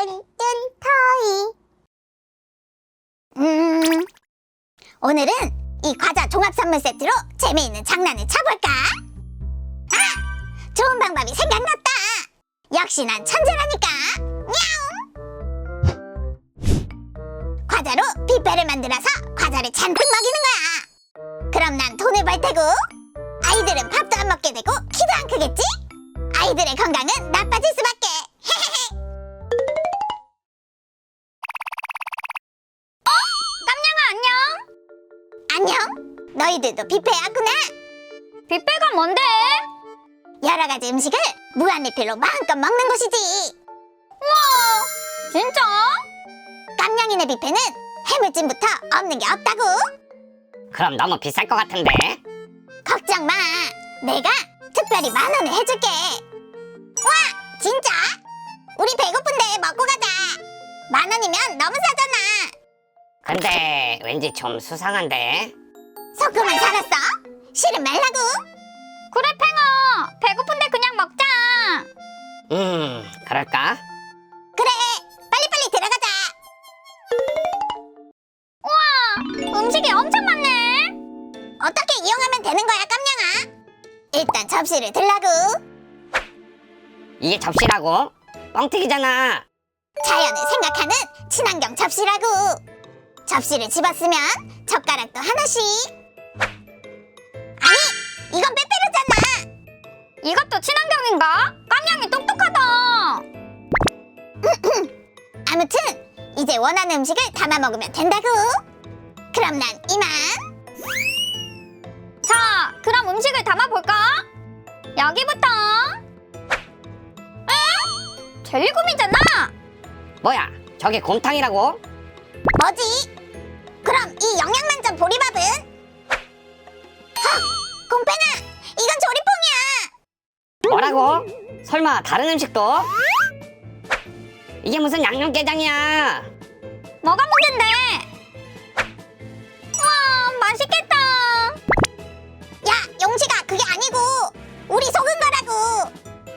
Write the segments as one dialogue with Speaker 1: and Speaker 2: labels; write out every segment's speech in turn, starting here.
Speaker 1: 뚠뚠 터이. 음, 오늘은 이 과자 종합 선물 세트로 재미있는 장난을 쳐볼까? 아, 좋은 방법이 생각났다. 역시 난 천재라니까. 냐옹. 과자로 뷔페를 만들어서 과자를 잔뜩 먹이는 거야. 그럼 난 돈을 벌 테고 아이들은 밥도 안 먹게 되고 키도 안 크겠지? 아이들의 건강은 나빠질 수밖에. 너희들도 뷔페에 왔구나.
Speaker 2: 뷔페가 뭔데?
Speaker 1: 여러 가지 음식을 무한 리필로 마음껏 먹는 곳이지.
Speaker 2: 진짜?
Speaker 1: 깜냥이네 뷔페는 해물찜부터 없는 게 없다고.
Speaker 3: 그럼 너무 비쌀 것 같은데?
Speaker 1: 걱정 마. 내가 특별히 만 원에 해줄게. 와, 진짜? 우리 배고픈데 먹고 가자. 만 원이면 너무 싸잖아.
Speaker 3: 근데 왠지 좀 수상한데?
Speaker 1: 소금은 살았어? 실은 말라고.
Speaker 2: 그래 팽아 배고픈데 그냥 먹자
Speaker 3: 음, 그럴까?
Speaker 1: 그래, 빨리빨리 들어가자.
Speaker 2: 음식이 엄청 많네
Speaker 1: 어떻게 이용하면 되는 거야, 깜냥아? 일단 접시를 들라고.
Speaker 3: 이게 접시라고? 뻥튀기잖아.
Speaker 1: 자연을 생각하는 친환경 접시라고. 접시를 집었으면 젓가락도 하나씩. 이건 빼빼로잖아.
Speaker 2: 이것도 친환경인가? 깜냥이 똑똑하다
Speaker 1: 아무튼 이제 원하는 음식을 담아 먹으면 된다고. 그럼 난 이만.
Speaker 2: 자 그럼 음식을 담아볼까? 여기부터 에? 젤리곰이잖아
Speaker 3: 뭐야, 저게 곰탕이라고?
Speaker 1: 뭐지? 그럼 이 영양 만점 보리밥은? 헉, 곰pen아, 이건 조리퐁이야.
Speaker 3: 뭐라고? 설마 다른 음식도? 이게 무슨 양념게장이야?
Speaker 2: 뭐가 문제인데? 와 맛있겠다
Speaker 1: 야, 용식아, 그게 아니고 우리 속은 거라고.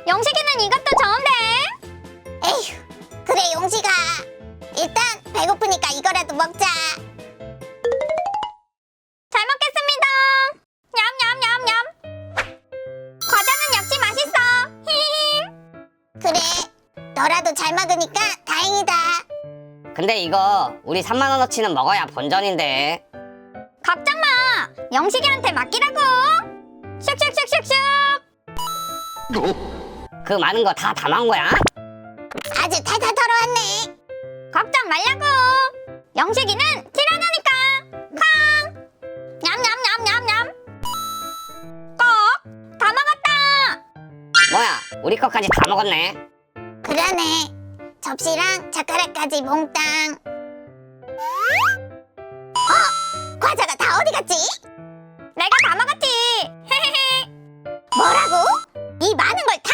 Speaker 2: 영식이는 이것도 좋은데
Speaker 1: 너라도 잘 먹으니까 다행이다.
Speaker 3: 근데 이거 우리 3만 원어치는 먹어야 본전인데.
Speaker 2: 걱정 마 영식이한테 맡기라고 슉슉슉슉슉
Speaker 3: 그 많은 거 다 담아온 거야?
Speaker 1: 아주 탈탈 털어왔네.
Speaker 2: 걱정 말라고 영식이는 tir하냐니까 쾅 냠냠냠냠냠 꼭 다 먹었다
Speaker 3: 뭐야, 우리 거까지 다 먹었네.
Speaker 1: 접시랑 젓가락까지 몽땅. 어? 과자가 다 어디 갔지?
Speaker 2: 내가 다 먹었지 헤헤헤
Speaker 1: 뭐라고? 이 많은 걸 다?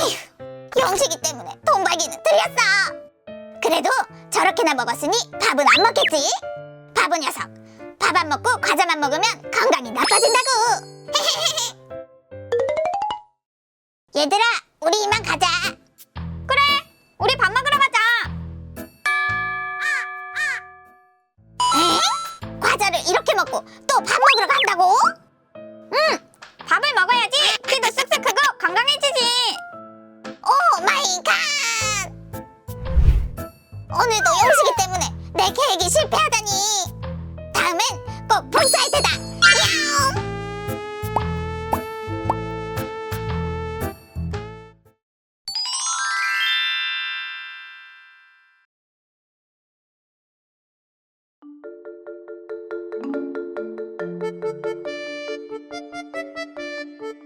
Speaker 1: 에휴, 영식이 때문에 돈 벌기는 틀렸어. 그래도 저렇게나 먹었으니 밥은 안 먹겠지? 바보 녀석. 밥 안 먹고 과자만 먹으면 건강이 나빠진다고. 얘들아, 우리 이만 가자. 이렇게 먹고 또 밥 먹으러 간다고?
Speaker 2: 밥을 먹어야지 키도 쓱쓱 크고 건강해지지
Speaker 1: 오 마이 갓! 오늘도 용식이 때문에 내 계획이 실패하다니. Thank you.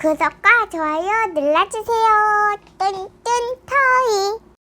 Speaker 1: 구독과 좋아요 눌러주세요. 뚠뚠 터이